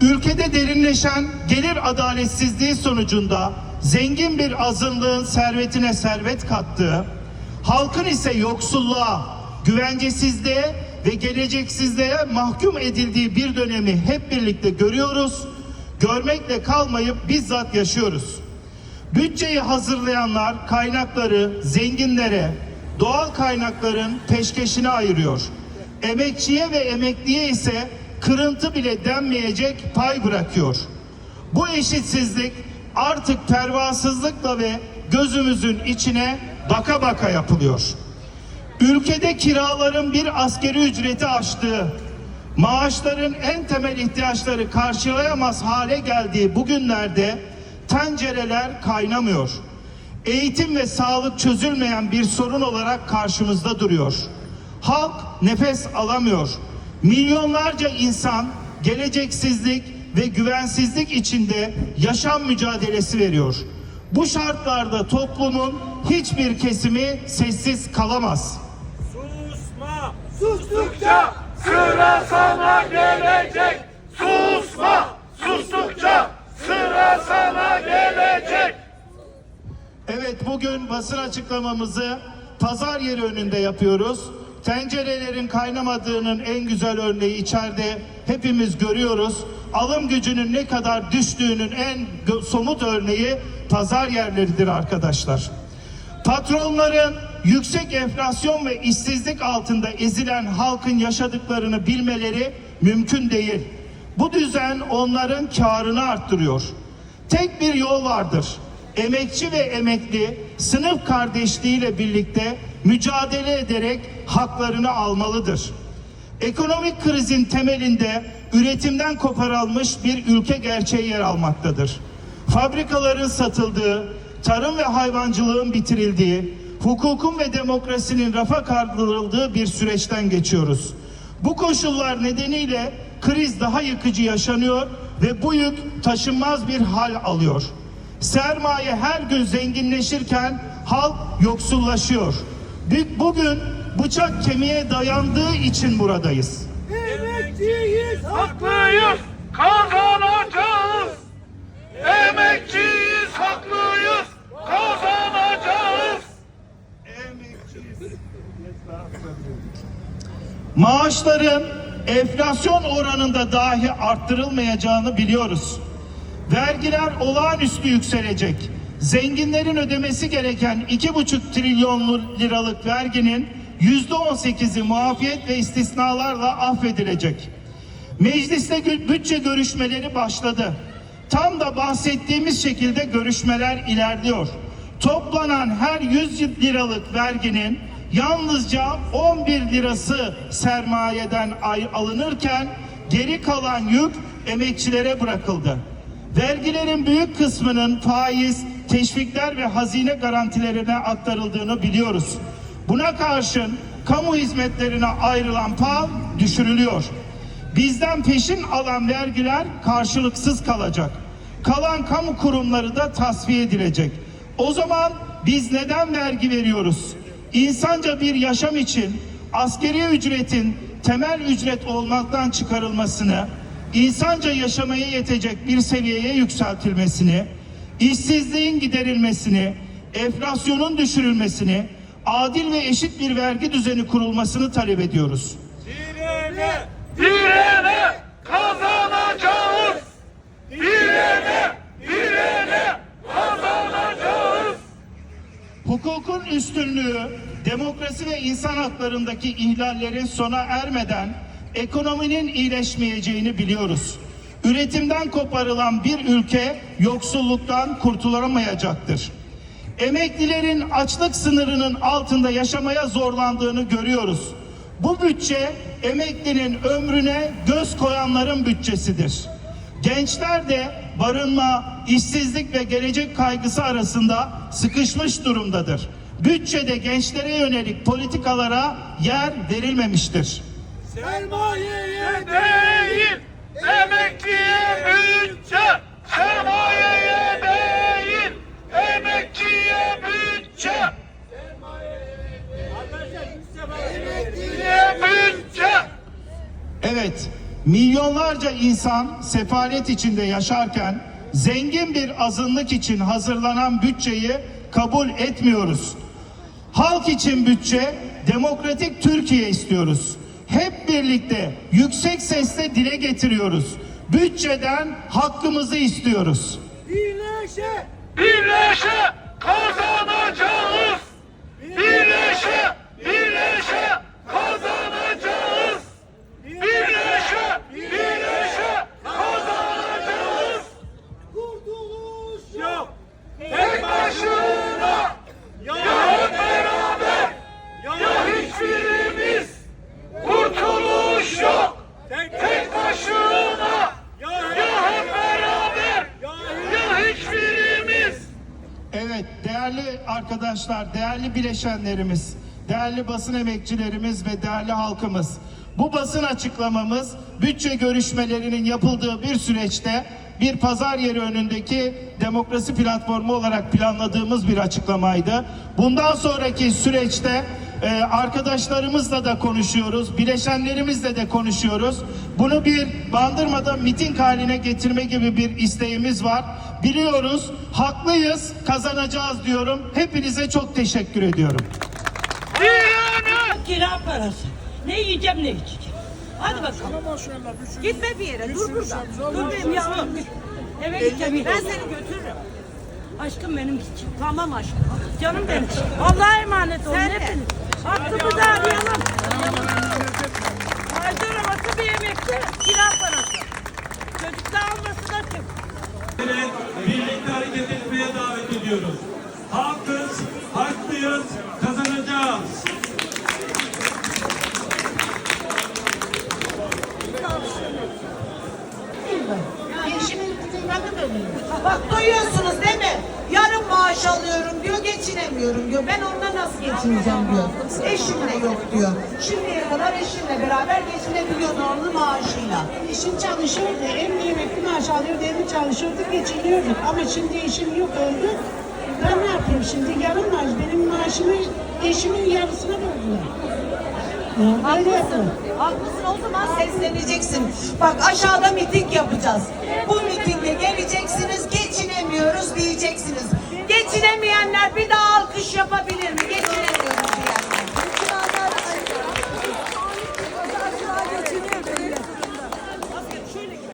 Ülkede derinleşen gelir adaletsizliği sonucunda zengin bir azınlığın servetine servet kattığı, halkın ise yoksulluğa, güvencesizliğe ve geleceksizliğe mahkum edildiği bir dönemi hep birlikte görüyoruz. Görmekle kalmayıp bizzat yaşıyoruz. Bütçeyi hazırlayanlar kaynakları zenginlere, doğal kaynakların peşkeşine ayırıyor. Emekçiye ve emekliye ise kırıntı bile denmeyecek pay bırakıyor. Bu eşitsizlik artık pervasızlıkla ve gözümüzün içine baka baka yapılıyor. Ülkede kiraların bir askeri ücreti aştığı, maaşların en temel ihtiyaçları karşılayamaz hale geldiği bugünlerde tencereler kaynamıyor. Eğitim ve sağlık çözülmeyen bir sorun olarak karşımızda duruyor. Halk nefes alamıyor. Milyonlarca insan geleceksizlik ve güvensizlik içinde yaşam mücadelesi veriyor. Bu şartlarda toplumun hiçbir kesimi sessiz kalamaz. Susma! Sustukça sıra sana gelecek! Susma! Sustukça sıra sana gelecek! Evet bugün basın açıklamamızı pazar yeri önünde yapıyoruz. Tencerelerin kaynamadığının en güzel örneği içeride hepimiz görüyoruz. Alım gücünün ne kadar düştüğünün en somut örneği pazar yerleridir arkadaşlar. Patronların yüksek enflasyon ve işsizlik altında ezilen halkın yaşadıklarını bilmeleri mümkün değil. Bu düzen onların karını arttırıyor. Tek bir yol vardır. Emekçi ve emekli sınıf kardeşliğiyle birlikte mücadele ederek haklarını almalıdır. Ekonomik krizin temelinde üretimden koparılmış bir ülke gerçeği yer almaktadır. Fabrikaların satıldığı, tarım ve hayvancılığın bitirildiği, hukukun ve demokrasinin rafa kaldırıldığı bir süreçten geçiyoruz. Bu koşullar nedeniyle kriz daha yıkıcı yaşanıyor ve bu yük taşınmaz bir hal alıyor. Sermaye her gün zenginleşirken halk yoksullaşıyor. Bu- Bugün bıçak kemiğe dayandığı için buradayız. Emekçiyiz, haklıyız, kazanacağız! Emekçiyiz, haklıyız, kazanacağız! Maaşların enflasyon oranında dahi arttırılmayacağını biliyoruz. Vergiler olağanüstü yükselecek. Zenginlerin ödemesi gereken 2,5 trilyon liralık verginin %18'i muafiyet ve istisnalarla affedilecek. Mecliste bütçe görüşmeleri başladı. Tam da bahsettiğimiz şekilde görüşmeler ilerliyor. Toplanan her 100 liralık verginin yalnızca 11 lirası sermayeden ay alınırken geri kalan yük emekçilere bırakıldı. Vergilerin büyük kısmının faiz, teşvikler ve hazine garantilerine aktarıldığını biliyoruz. Buna karşın kamu hizmetlerine ayrılan pay düşürülüyor. Bizden peşin alan vergiler karşılıksız kalacak. Kalan kamu kurumları da tasfiye edilecek. O zaman biz neden vergi veriyoruz? İnsanca bir yaşam için askeri ücretin temel ücret olmaktan çıkarılmasını, insanca yaşamaya yetecek bir seviyeye yükseltilmesini, işsizliğin giderilmesini, enflasyonun düşürülmesini, adil ve eşit bir vergi düzeni kurulmasını talep ediyoruz. Direne, direne, kazanacağız! Direne, direne, kazanacağız! Hukukun üstünlüğü, demokrasi ve insan haklarındaki ihlallerin sona ermeden ekonominin iyileşmeyeceğini biliyoruz. Üretimden koparılan bir ülke yoksulluktan kurtulamayacaktır. Emeklilerin açlık sınırının altında yaşamaya zorlandığını görüyoruz. Bu bütçe emeklinin ömrüne göz koyanların bütçesidir. Gençler de barınma, işsizlik ve gelecek kaygısı arasında sıkışmış durumdadır. Bütçede gençlere yönelik politikalara yer verilmemiştir. Sermayeye değil, emekliye bütçe! Sermayeye değil, emekliye bütçe! Emekliye bütçe! Evet, Milyonlarca insan sefalet içinde yaşarken zengin bir azınlık için hazırlanan bütçeyi kabul etmiyoruz. Halk için bütçe, demokratik Türkiye istiyoruz. Hep birlikte yüksek sesle dile getiriyoruz. Bütçeden hakkımızı istiyoruz. Birleşe, birleşe kazanacağız. Birleşe, birleşe kazanacağız. Birleşe, birleşe kazanacağız. Kurtuluş yok. Tek başına Evet değerli arkadaşlar, değerli bileşenlerimiz, değerli basın emekçilerimiz ve değerli halkımız. Bu basın açıklamamız bütçe görüşmelerinin yapıldığı bir süreçte bir pazar yeri önündeki demokrasi platformu olarak planladığımız bir açıklamaydı. Bundan sonraki süreçte ee, arkadaşlarımızla da konuşuyoruz, bileşenlerimizle de konuşuyoruz. Bunu bir bandırmada miting haline getirme gibi bir isteğimiz var. Biliyoruz, haklıyız, kazanacağız diyorum. Hepinize çok teşekkür ediyorum. Kira parası. Ne yiyeceğim ne içeceğim. Hadi bakalım. Gitme bir yere. Dur burada. Dur benim yavrum. Eve gideceğim. Ben seni götürürüm. Aşkım benim için. Tamam aşkım. Canım benim. Allah'a emanet olun hepiniz. Hakkımızı arayalım. Aydır havası bir yemekte kira parası. Çocuklar alması da kim? birlikte ediyoruz. Halkız, haklıyız, kazanacağız. Bak duyuyorsunuz değil mi? Yarım maaş alıyorum diyor, geçinemiyorum diyor. Ben onunla nasıl geçineceğim diyor. Eşim de yok diyor. Şimdiye kadar eşimle beraber geçinebiliyordu onun maaşıyla. Eşim çalışıyordu, hem emekli maaş alıyordu hem çalışıyordu, geçiniyorduk. Ama şimdi eşim yok öldü. Ben ne yapayım şimdi? Yarım maaş, benim maaşımı eşimin yarısına böldüler. Yapın. Haklısın o zaman sesleneceksin. Bak aşağıda miting yapacağız. Bir daha alkış yapabilir mi?